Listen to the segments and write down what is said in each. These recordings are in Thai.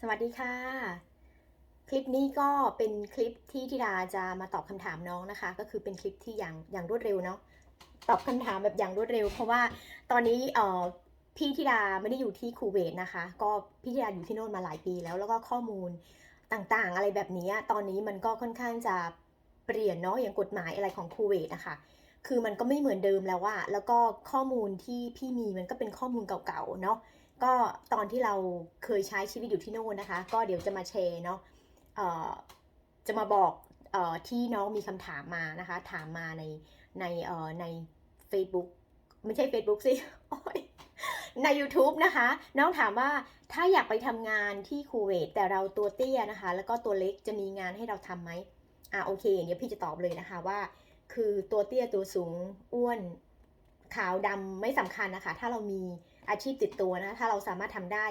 สวัสดีค่ะ คลิปนี้ก็เป็นคลิปที่ธิดาจะมาตอบคำถามน้องนะคะ ก็คือเป็นคลิปที่อย่างอย่างรวดเร็วเนาะตอบคำถามแบบอย่างรวดเร็ว เพราะว่าตอนนี้เอ่อพี่ธิดาไม่ได้อยู่ที่คูเวตนะคะ ก็พี่ธิดาอยู่ที่โน่นมาหลายปีแล้วแล้วก็ข้อมูลต่างๆ อะไรแบบนี้ตอนนี้มันก็ค่อนข้างจะเปลี่ยนเนาะอย่างกฎหมายอะไรของคูเวตนะคะคือมันก็ไม่เหมือนเดิมแล้วว่าแล้วก็ข้อมูลที่พี่มีมันก็เป็นข้อมูลเก่าๆเนาะ ก็ตอนที่เราเคยใช้ชีวิตอยู่ที่โน่นนะคะ ก็เดี๋ยวจะมาแชร์เนาะเอ่อจะมาบอกออที่น้องมีคำถามมานะคะ ถามมาในในใน Facebook ไม่ใช่ Facebook สิใน YouTube นะคะ น้องถามว่าถ้าอยากไปทำงานที่คูเวตแต่เราตัวเตี้ยนะคะ แล้วก็ตัวเล็กจะมีงานให้เราทำไหมอะโอเคเดี๋ยวพี่จะตอบเลยนะคะว่า คือตัวเตี้ยตัวสูงอ้วนขาวดำไม่สำคัญนะคะ ถ้าเรามี อาชีพติดตัวนะ ถ้าเราสามารถทำได้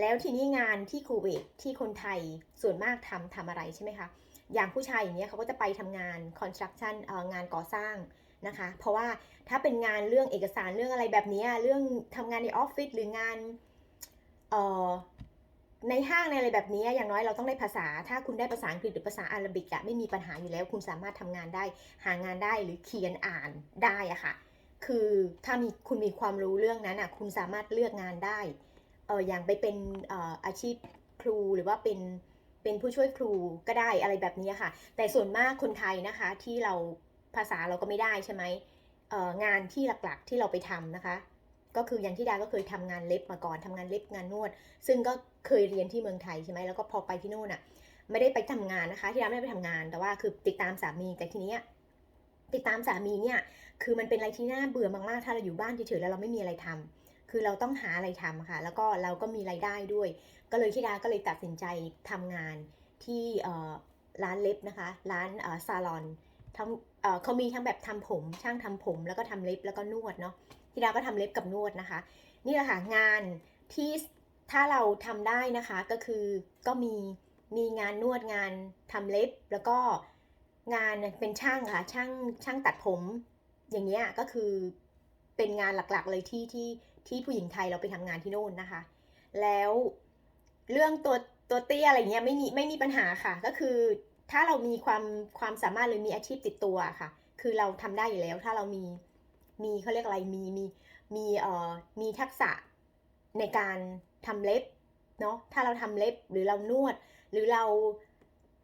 แล้วทีนี้งานที่คูเวตที่คนไทยส่วนมากทำทำอะไรใช่ไหมคะ อย่างผู้ชายอย่างเงี้ยเขาก็จะไปทำงานคอนสตรักชั่นงานก่อสร้างนะคะ เพราะว่าถ้าเป็นงานเรื่องเอกสารเรื่องอะไรแบบนี้ เรื่องทำงานในออฟฟิศหรืองานในห้างในอะไรแบบนี้อย่างน้อยเราต้องได้ภาษา ถ้าคุณได้ภาษาอังกฤษหรือภาษาอาหรับิกอะไม่มีปัญหาอยู่แล้ว คุณสามารถทำงานได้หางานได้หรือเขียนอ่านได้อะค่ะ คือถ้ามีคุณมีความรู้เรื่องนั้นอะคุณสามารถเลือกงานได้เอออย่างไปเป็นเอ่ออาชีพครูหรือว่าเป็นเป็นผู้ช่วยครูก็ได้อะไรแบบนี้ค่ะ แต่ส่วนมากคนไทยนะคะที่เราภาษาเราก็ไม่ได้ใช่ไหมเอองานที่หลักๆที่เราไปทำนะคะ ก็คืออย่างที่ดาก็เคยทำงานเล็บมาก่อนทำงานเล็บงานนวด ซึ่งก็เคยเรียนที่เมืองไทยใช่ไหมแล้วก็พอไปที่โน่นอะไม่ได้ไปทำงานนะคะ ที่ดาไม่ได้ไปทำงานแต่ว่าคือติดตามสามีแต่ทีเนี้ย ติดตามสามีเนี่ยคือมันเป็นอะไรที่น่าเบื่อมากๆ ถ้าเราอยู่บ้านเฉยๆแล้วเราไม่มีอะไรทำคือเราต้องหาอะไรทำค่ะ แล้วก็เราก็มีรายได้ด้วย ก็เลยที่ดาก็เลยตัดสินใจทำงานที่ร้านเล็บนะคะ ร้านซาลอนทั้งเขามีทั้งแบบทำผม ช่างทำผม แล้วก็ทำเล็บแล้วก็นวดเนาะที่ดาก็ทำเล็บกับนวดนะคะ นี่แหละค่ะงานที่ถ้าเราทำได้นะคะก็คือก็มีมีงานนวดงานทำเล็บแล้วก็ งานเป็นช่างค่ะช่างช่างตัดผมอย่างเงี้ยก็คือเป็นงานหลักๆเลยที่ที่ที่ผู้หญิงไทยเราไปทำงานที่โน่นนะคะ แล้วเรื่องตัวตัวเตี้ยอะไรเงี้ยไม่มีไม่มีปัญหาค่ะ ก็คือถ้าเรามีความความสามารถหรือมีอาชีพติดตัวค่ะ คือเราทำได้อยู่แล้ว ถ้าเรามีมีเขาเรียกอะไรมีมีมีเอ่อมีทักษะในการทำเล็บเนาะถ้าเราทำเล็บหรือเรานวด หรือเรา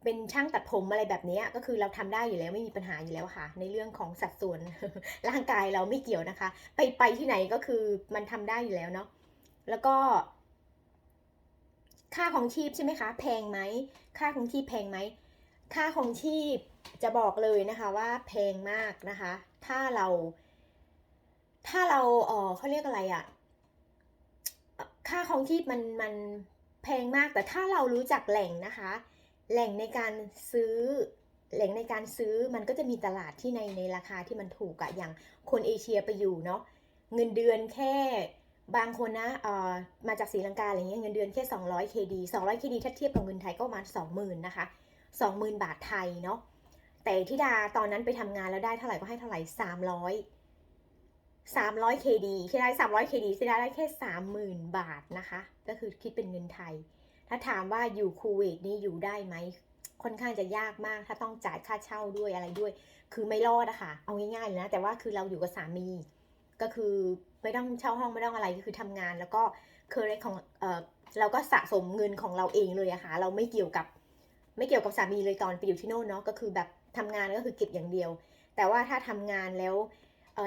เป็นช่างตัดผมอะไรแบบนี้ก็คือเราทำได้อยู่แล้วไม่มีปัญหาอยู่แล้วค่ะ ในเรื่องของสัดส่วนร่างกายเราไม่เกี่ยวนะคะ ไปไปที่ไหนก็คือมันทำได้อยู่แล้วเนาะแล้วก็ ค่าของชีพใช่ไหมคะ แพงไหมค่าของชีพแพงไหมค่าของชีพจะบอกเลยนะคะว่าแพงมากนะคะ ถ้าเรา ถ้าเราเออเขาเรียกอะไรอะค่าของชีพมันมันแพงมากแต่ถ้าเรารู้จักแหล่งนะคะ แหล่งในการซื้อแหล่งในการซื้อมันก็จะมีตลาดที่ในในราคาที่มันถูกอะอย่างคนเอเชียไปอยู่เนาะเงินเดือนแค่บางคนนะเอ่อมาจากศรีลังกาอะไรเงี้ยเงินเดือนแค่ 200 KD 200 KD ถ้าเทียบกับเงินไทยก็ประมาณ20,000นะคะ20,000 บาทไทยเนาะแต่ที่ดาตอนนั้นไปทำงานแล้วได้เท่าไหร่ก็ให้เท่าไหร่ 300 300 KD ที่ได้300 KD ที่ได้ได้แค่ 30,000 บาทนะคะ ก็คือคิดเป็นเงินไทย ถ้าถามว่าอยู่คูเวตนี่อยู่ได้ไหม ค่อนข้างจะยากมาก ถ้าต้องจ่ายค่าเช่าด้วยอะไรด้วย คือไม่รอดอะค่ะ เอาง่ายๆเลยนะ แต่ว่าคือเราอยู่กับสามี ก็คือไม่ต้องเช่าห้องไม่ต้องอะไรก็คือทำงาน แล้วก็เคยของเออเราก็สะสมเงินของเราเองเลยอะค่ะ เราไม่เกี่ยวกับ ไม่เกี่ยวกับสามีเลยตอนไปอยู่ที่โน่นเนาะ ก็คือแบบทำงานก็คือเก็บอย่างเดียว แต่ว่าถ้าทำงานแล้ว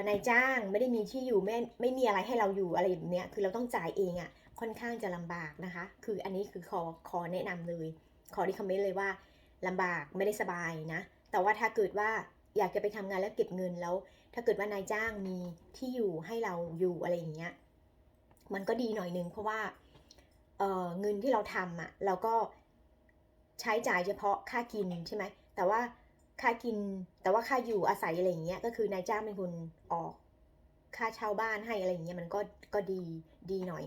นายจ้างไม่ได้มีที่อยู่ไม่ไม่มีอะไรให้เราอยู่อะไรแบบเนี้ย คือเราต้องจ่ายเองอะ ค่อนข้างจะลำบากนะคะ คืออันนี้คือขอขอแนะนำเลย ขอรีคอมเมนต์เลยว่าลำบากไม่ได้สบายนะ แต่ว่าถ้าเกิดว่าอยากจะไปทำงานแล้วเก็บเงินแล้ว ถ้าเกิดว่านายจ้างมีที่อยู่ให้เราอยู่อะไรอย่างเงี้ย มันก็ดีหน่อยนึงเพราะว่าเเงินที่เราทำอะเราก็ใช้จ่ายเฉพาะค่ากินใช่ไหม แต่ว่าค่ากินแต่ว่าค่าอยู่อาศัยอะไรอย่างเงี้ยก็คือนายจ้างเป็นคนออกค่าเช่าบ้านให้อะไรอย่างเงี้ยมันก็ก็ดีดีหน่อย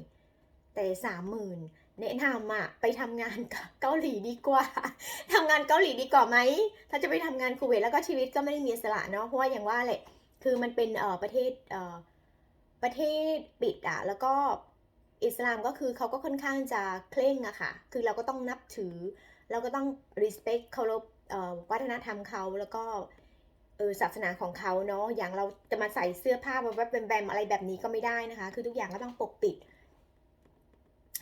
แต่สามหมื่นแนะนำอะไปทำงานเกาหลีดีกว่าทำงานเกาหลีดีกว่าไหม ถ้าจะไปทำงานคูเวตแล้วก็ชีวิตก็ไม่ได้มีอิสระเนาะเพราะว่าอย่างว่าแหละคือมันเป็นเอ่อประเทศเอ่อประเทศปิดอะแล้วก็อิสลามก็คือเขาก็ค่อนข้างจะเคร่งอะค่ะ คือเราก็ต้องนับถือ เราก็ต้อง respect เคารพวัฒนธรรมเขาแล้วก็ศาสนาของเขาเนาะอย่างเราจะมาใส่เสื้อผ้าแบบแบมๆอะไรแบบนี้ก็ไม่ได้นะคะ คือทุกอย่างก็ต้องปกปิด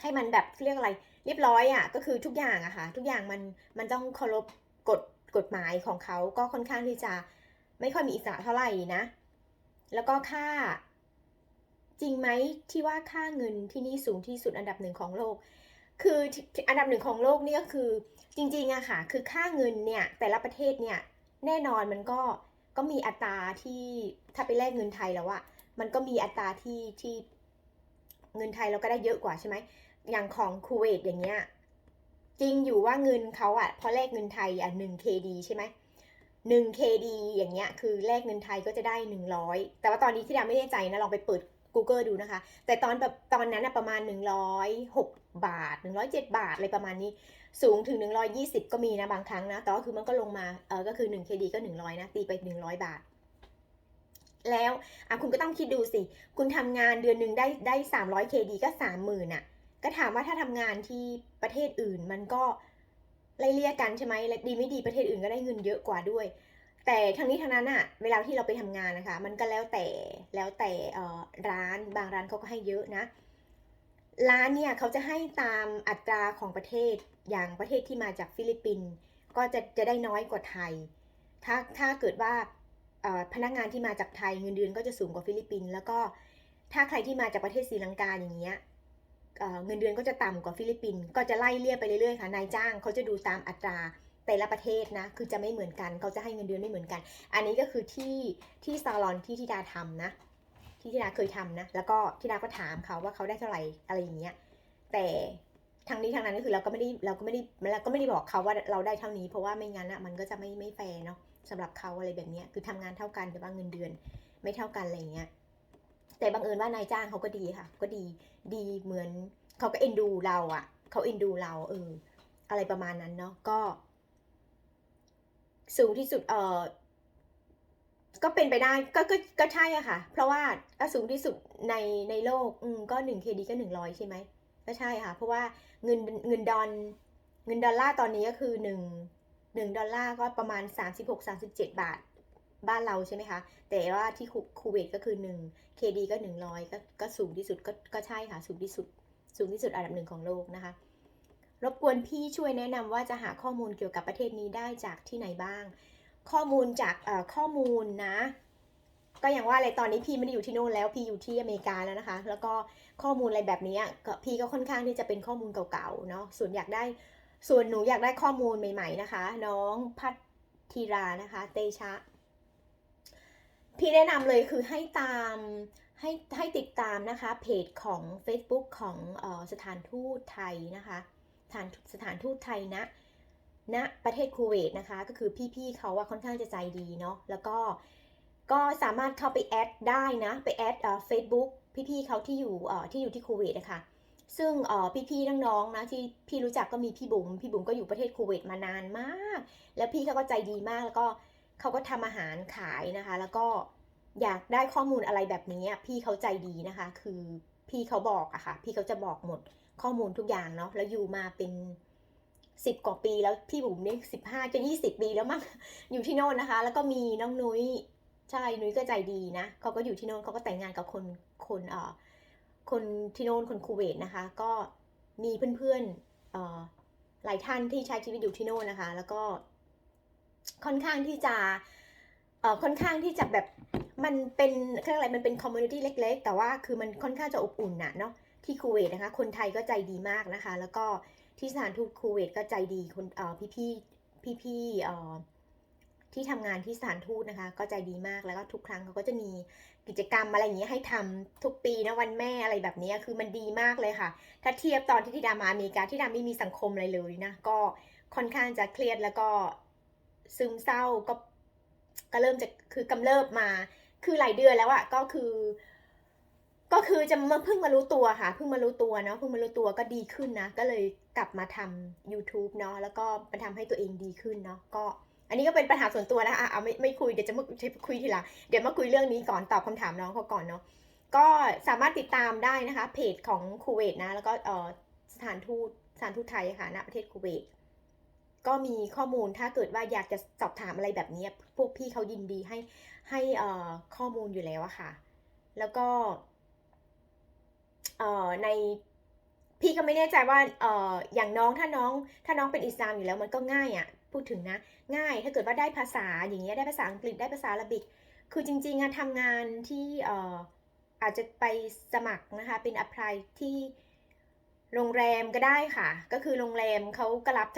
ให้มันแบบเรียกอะไร เรียบร้อยอะก็คือทุกอย่างอะค่ะทุกอย่างมันมันต้องเคารพกฎกฎหมายของเขาก็ค่อนข้างที่จะไม่ค่อยมีอิสระเท่าไหร่นะ แล้วก็ค่าจริงไหมที่ว่าค่าเงินที่นี่สูงที่สุดอันดับหนึ่งของโลก คืออันดับหนึ่งของโลกนี่ก็คือจริงๆอะค่ะ คือค่าเงินเนี่ยแต่ละประเทศเนี่ยแน่นอนมันก็ก็มีอัตราที่ถ้าไปแลกเงินไทยแล้วอะมันก็มีอัตราที่ที่เงินไทยเราก็ได้เยอะกว่าใช่ไหม อย่างของคูเวตอย่างเงี้ยจริงอยู่ว่าเงินเขาอะพอแลกเงินไทยอะหนึ่ง KD ใช่ไหมหนึ่ง KD อย่างเงี้ยคือแลกเงินไทยก็จะได้หนึ่งร้อยแต่ว่าตอนนี้ที่ดาไม่แน่ใจนะลองไปเปิด Google ดูนะคะ แต่ตอนแบบตอนนั้นอะประมาณ 106 บาท 107 บาท อะไรประมาณนี้ สูงถึง 120 ก็มีนะบางครั้งนะแต่ว่าคือมันก็ลงมาเออก็คือ1 KD ก็ 100 นะ ตีไป 100 บาท แล้วอะคุณก็ต้องคิดดูสิ คุณทำงานเดือนหนึ่งได้ได้ 300 KD ก็ 30,000อะ ก็ถามว่าถ้าทำงานที่ประเทศอื่นมันก็ไล่เลี่ยกันใช่ไหมและดีไม่ดีประเทศอื่นก็ได้เงินเยอะกว่าด้วย แต่ทั้งนี้ทั้งนั้นอะเวลาที่เราไปทำงานนะคะ มันก็แล้วแต่แล้วแต่อร้านบางร้านเขาก็ให้เยอะนะ ร้านเนี่ยเขาจะให้ตามอัตราของประเทศอย่างประเทศที่มาจากฟิลิปปินส์ก็จะจะได้น้อยกว่าไทย ถ้าถ้าเกิดว่าพนักงานที่มาจากไทยเงินเดือนก็จะสูงกว่าฟิลิปปินส์แล้วก็ถ้าใครที่มาจากประเทศศรีลังกาอย่างเงี้ย เงินเดือนก็จะต่ำกว่าฟิลิปปินส์ก็จะไล่เลี่ยไปเรื่อยๆค่ะนายจ้างเขาจะดูตามอัตราแต่ละประเทศนะคือจะไม่เหมือนกันเขาจะให้เงินเดือนไม่เหมือนกัน อันนี้ก็คือที่ที่ซาลอนที่ทิดาทำนะ ที่ทิดาเคยทำนะ แล้วก็ทิดาก็ถามเขาว่าเขาได้เท่าไหร่อะไรอย่างเงี้ยแต่ทางนี้ทางนั้นก็คือเราก็ไม่ได้เราก็ไม่ได้เราก็ไม่ได้บอกเขาว่าเราได้เท่านี้ เพราะว่าไม่งั้นอะมันก็จะไม่ไม่แฟร์เนาะสำหรับเขาอะไรแบบเนี้ยคือทำงานเท่ากันแต่ว่าเงินเดือนไม่เท่ากันอะไรเงี้ย แต่บังเอิญว่านายจ้างเขาก็ดีค่ะ ก็ดีดีเหมือนเขาก็เอ็นดูเราอะเขาเอ็นดูเราเอออะไรประมาณนั้นเนาะก็ สูงที่สุดเออก็เป็นไปได้ก็ก็ก็ใช่อะค่ะ เพราะว่าก็สูงที่สุดในในโลก อืมก็หนึ่งเคดีก็หนึ่งร้อยใช่ไหมก็ใช่ค่ะ เพราะว่าเงินเงินดอลเงินดอลลาร์ตอนนี้ก็คือหนึ่งหนึ่งดอลลาร์ก็ประมาณสามสิบหกสามสิบเจ็ดบาท บ้านเราใช่ไหมคะ แต่ว่าที่คูเวตก็คือหนึ่งเคดีก็หนึ่งร้อยก็ก็สูงที่สุดก็ก็ใช่ค่ะ สูงที่สุด สูงที่สุดอันดับหนึ่งของโลกนะคะ รบกวนพี่ช่วยแนะนำว่าจะหาข้อมูลเกี่ยวกับประเทศนี้ได้จากที่ไหนบ้าง ข้อมูลจากเอ่อข้อมูลนะ ก็อย่างว่าอะไรตอนนี้พี่ไม่ได้อยู่ที่โน่นแล้วพี่อยู่ที่อเมริกาแล้วนะคะ แล้วก็ข้อมูลอะไรแบบนี้ก็พี่ก็ค่อนข้างที่จะเป็นข้อมูลเก่าๆเนาะส่วนอยากได้ส่วนหนูอยากได้ข้อมูลใหม่ ๆนะคะ น้องพัทธีรานะคะ เตชะ พี่แนะนำเลยคือให้ตามให้ให้ติดตามนะคะเพจของ Facebook ของออสถานทูตไทยนะคะสถานสถานทูตไทยนะณประเทศคูเวตนะคะ ก็คือพี่ๆเขาว่าค่อนข้างจะใจดีเนาะแล้วก็ก็สามารถเข้าไปแอดได้นะไปแอดเอ่อเฟซบุ๊กพี่ๆเขาที่อยู่เอ่อที่อยู่ที่คูเวตนะคะซึ่งเอ่อพี่ๆน้องๆนะที่พี่รู้จักก็มีพี่บุ๋มพี่บุ๋มก็อยู่ประเทศคูเวตมานานมาก แล้วพี่เขาก็ใจดีมากแล้วก็ เขาก็ทำอาหารขายนะคะ แล้วก็อยากได้ข้อมูลอะไรแบบนี้พี่เขาใจดีนะคะ คือพี่เขาบอกอะค่ะ พี่เขาจะบอกหมดข้อมูลทุกอย่างเนาะแล้วอยู่มาเป็นสิบกว่าปีแล้วพี่บุ๋มเนี่ยสิบห้าจะยี่สิบปีแล้วมั้งอยู่ที่โน่นนะคะ แล้วก็มีน้องนุ้ยใช่นุ้ยก็ใจดีนะเขาก็อยู่ที่โน่นเขาก็แต่งงานกับคนคนเอ่อคนที่โน่นคนคูเวตนะคะ ก็มีเพื่อนๆเอ่อหลายท่านที่ใช้ชีวิตอยู่ที่โน่นนะคะ แล้วก็ ค่อนข้างที่จะเอ่อค่อนข้างที่จะแบบมันเป็นเรียกอะไรมันเป็นคอมมูนิตี้เล็ก ๆ แต่ว่าคือมันค่อนข้างจะอบอุ่นน่ะเนาะที่คูเวตนะคะ คนไทยก็ใจดีมากนะคะ แล้วก็ที่สถานทูตคูเวตก็ใจดีคนเอ่อพี่ๆพี่ๆเอ่อที่ทำงานที่สถานทูตนะคะ ก็ใจดีมากแล้วก็ทุกครั้งเขาก็จะมีกิจกรรมอะไรอย่างเงี้ยให้ทำทุกปีนะวันแม่อะไรแบบนี้คือมันดีมากเลยค่ะ ถ้าเทียบตอนที่ธิดามาอเมริกาที่ดาไม่มีสังคมอะไรเลยนะก็ค่อนข้างจะเครียดแล้วก็ ซึมเศร้าก็ก็เริ่มจะคือกำเริบมา คือหลายเดือนแล้วอะก็คือ ก็คือจะมาเพิ่งมารู้ตัวค่ะ เพิ่งมารู้ตัวเนาะเพิ่งมารู้ตัวก็ดีขึ้นนะ ก็เลยกลับมาทำ YouTube เนาะแล้วก็มาทำให้ตัวเองดีขึ้นเนาะก็อันนี้ก็เป็นปัญหาส่วนตัวนะคะเอาไม่ไม่คุยเดี๋ยวจะมาคุยทีหลังเดี๋ยวมาคุยเรื่องนี้ก่อนตอบคำถามน้องเขาก่อนเนาะก็สามารถติดตามได้นะคะ เพจของคูเวตนะ แล้วก็อ่อสถานทูตสถานทูตไทยค่ะณประเทศคูเวต ก็มีข้อมูลถ้าเกิดว่าอยากจะสอบถามอะไรแบบนี้ พวกพี่เขายินดีให้ให้อ่อข้อมูลอยู่แล้วอะค่ะ แล้วก็เอ่อในพี่ก็ไม่แน่ใจว่าเอ่ออย่างน้องถ้าน้อง ถ้าน้องเป็นอิสลามอยู่แล้วมันก็ง่ายอะพูดถึงนะ ง่ายถ้าเกิดว่าได้ภาษาอย่างเงี้ยได้ภาษาอังกฤษได้ภาษาอาหรับิก คือจริงๆอะทำงานที่เอ่ออาจจะไปสมัครนะคะ เป็น apply ที่โรงแรมก็ได้ค่ะ ก็คือโรงแรมเขาก็รับ